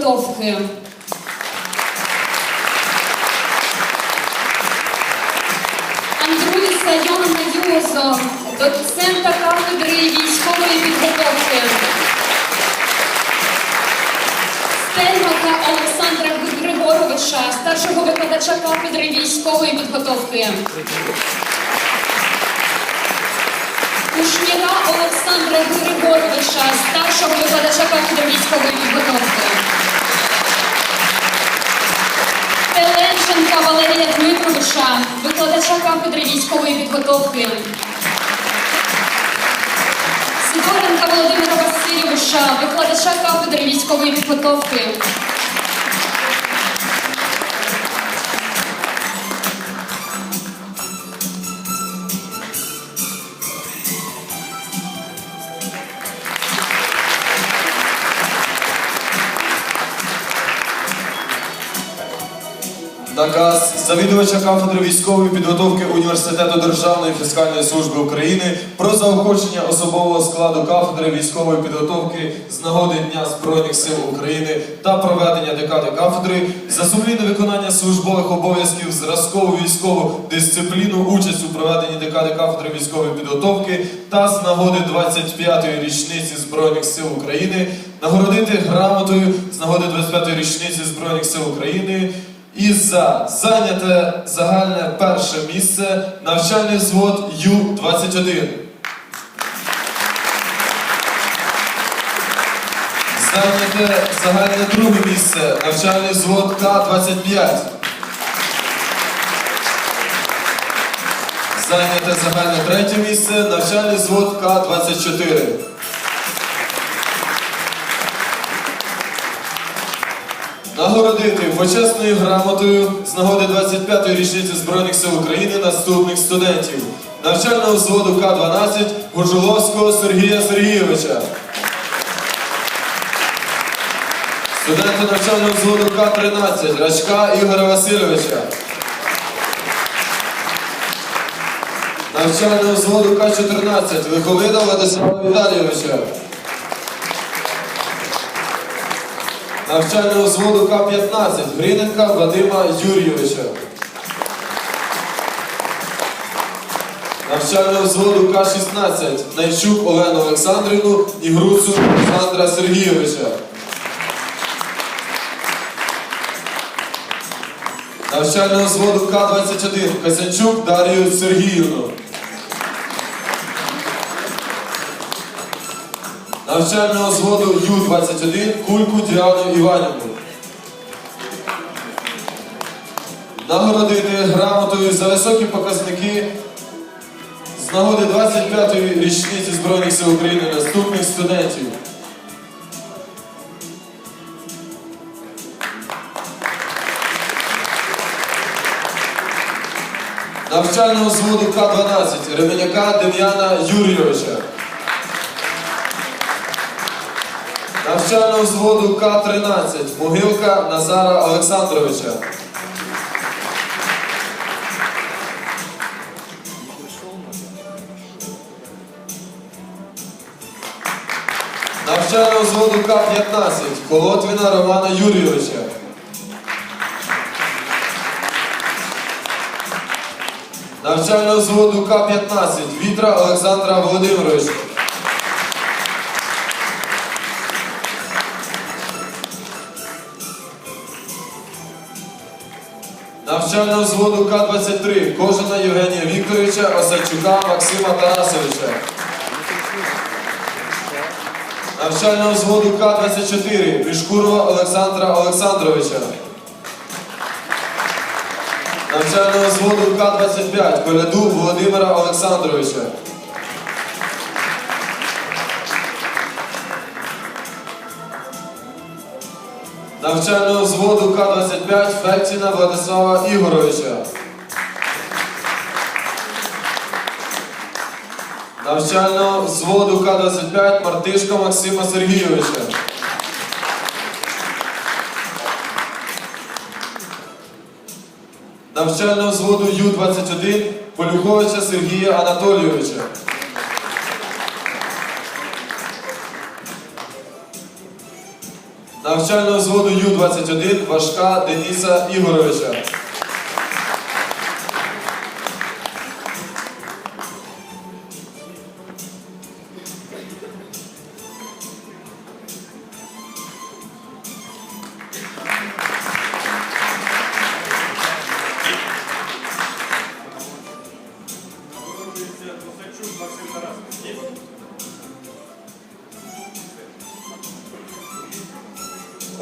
підготовки. Андруїса Йона Юзо, доцента кафедри військової підготовки. Стельмака Олександра Григоровича, старшого викладача кафедри військової підготовки. Кушніра Олександра Григоровича, старшого викладача кафедри військової підготовки. Теленченка Валерія Дмитровича, викладача кафедри військової підготовки. Сидоренка Володимира Васильовича, викладача кафедри військової підготовки. Наказ завідувача кафедри військової підготовки Університету Державної фіскальної служби України про заохочення особового складу кафедри військової підготовки з нагоди Дня Збройних сил України та проведення декади кафедри за сумлінне виконання службових обов'язків, зразкову військову дисципліну, участь у проведенні декади кафедри військової підготовки та з нагоди 25-ї річниці Збройних сил України нагородити грамотою з нагоди 25-ї річниці Збройних сил України. І за зайняте загальне перше місце навчальний взвод Ю-21. Зайняте загальне друге місце навчальний взвод К-25. Зайняте загальне третє місце навчальний взвод К-24. Нагородити почесною грамотою з нагоди 25-ї річниці Збройних сил України наступних студентів навчального взводу К-12 Гужуловського Сергія Сергійовича. Студенти навчального взводу К-13 Рачка Ігоря Васильовича. Навчального взводу К-14 Лиховида Владислава Віталійовича. Навчального взводу К-15 Гриненка Вадима Юрійовича. Навчального взводу К-16 Найчук Олену Олександрівну і Груцу Олександра Сергійовича. Навчального взводу К-21 Касянчук Дар'ю Сергіївну. Навчального взводу Ю-21 Кульку Діану Іванівну. Нагородити грамотою за високі показники з нагоди 25-ї річниці Збройних сил України наступних студентів. Навчального взводу К-12 Ременяка Дем'яна Юрійовича. Навчального взводу К-13 Могилка Назара Олександровича. Навчального взводу К-15 Колотвіна Романа Юрійовича. Навчального взводу К-15 Вітра Олександра Володимировича. Навчального взводу К-23 Кожина Євгенія Вікторовича, Осадчука Максима Тарасовича. Навчального взводу К-24 Пришкурова Олександра Олександровича. Навчального взводу К-25 Коляду Володимира Олександровича. Навчального взводу К-25 Фектіна Владислава Ігоровича. Навчального взводу К-25 Мартишка Максима Сергійовича. Навчального взводу Ю-21 Полюховича Сергія Анатолійовича. Навчального взводу Ю-21 Важка Дениса Ігоровича.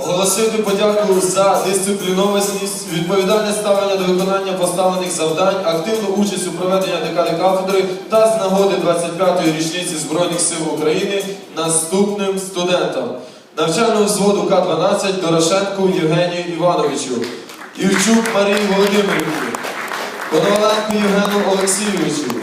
Оголосити подяку за дисциплінованість, відповідальне ставлення до виконання поставлених завдань, активну участь у проведенні декади кафедри та з нагоди 25-ї річниці Збройних сил України наступним студентам. Навчального взводу К-12 Дорошенку Євгенію Івановичу, Івчук Марії Володимирівні, Коноваленку Євгену Олексійовичу,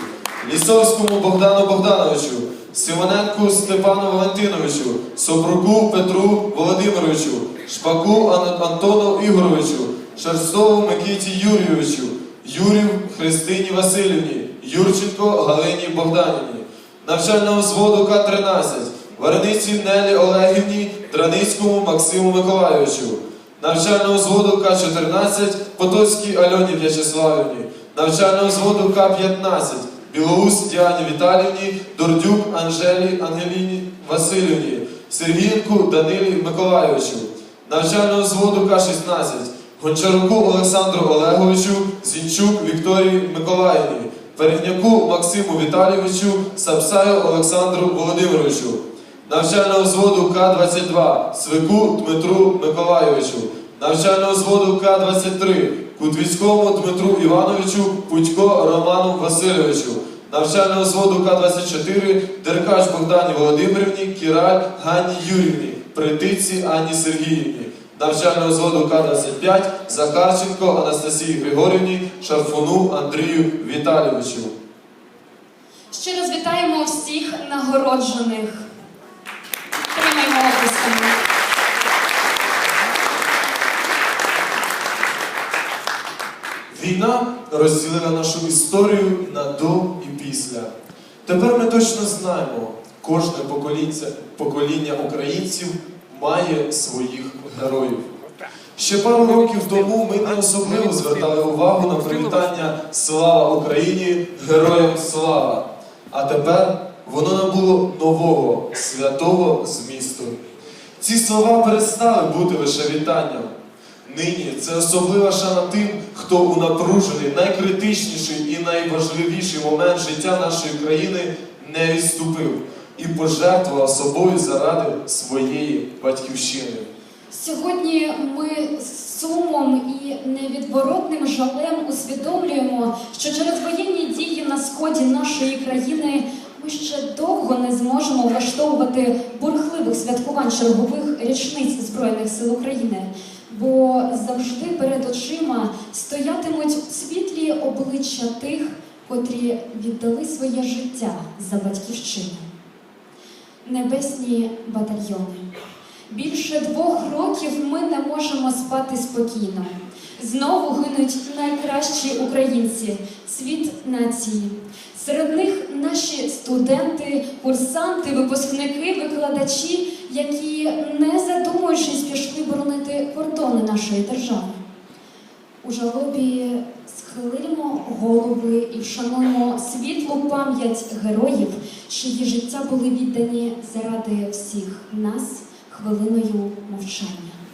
Лісовському Богдану Богдановичу, Симоненку Степану Валентиновичу, Собруку Петру Володимировичу, Шпаку Антону Ігоровичу, Шерстову Микиті Юрійовичу, Юрів Христині Васильівні, Юрченко Галині Богданівні, навчального взводу К-13, Варениці Нелі Олегівні, Драницькому Максиму Миколайовичу, навчального взводу К-14 Потоцькій Альоні В'ячеславівні, навчального взводу К-15 Білоус Діані Віталівні, Дордюк Анжелі Ангеліні Васильівні, Сергієнку Данилі Миколайовичу, навчального взводу К-16 Гончаруку Олександру Олеговичу, Зінчук Вікторії Миколаївні, Передняку Максиму Віталійовичу, Сапсаю Олександру Володимировичу, навчального взводу К-22 Свику Дмитру Миколайовичу, навчального взводу К-23 Кутвіцькому Дмитру Івановичу, Путько Роману Васильовичу, навчального взводу К-24 Деркач Богдані Володимирівні, Кіраль Ганні Юрівні, Притиці Анні Сергіївні, навчального взводу К-25 Захарченко Анастасії Григорівні, Шарфуну Андрію Віталійовичу. Ще раз вітаємо всіх нагороджених. Тримаємо оплесками. Війна розділила нашу історію на до і після. Тепер ми точно знаємо, кожне покоління, покоління українців має своїх героїв. Ще пару років тому ми не особливо звертали увагу на привітання Слава Україні! Героям слава! А тепер воно набуло нового святого змісту. Ці слова перестали бути лише вітанням. Нині це особлива шана тим, хто у напружений, найкритичніший і найважливіший момент життя нашої країни не відступив і пожертвував собою заради своєї батьківщини. Сьогодні ми з сумом і невідворотним жалем усвідомлюємо, що через воєнні дії на сході нашої країни ми ще довго не зможемо влаштовувати бурхливих святкувань чергових річниць Збройних сил України, бо завжди перед очима стоятимуть світлі обличчя тих, котрі віддали своє життя за батьківщину. Небесні батальйони. Більше двох років ми не можемо спати спокійно. Знову гинуть найкращі українці, світ нації. Серед них наші студенти, курсанти, випускники, викладачі, які, не задумуючись, кордони нашої держави. У жалобі схилимо голови і вшануємо світлу пам'ять героїв, чиї життя були віддані заради всіх нас хвилиною мовчання.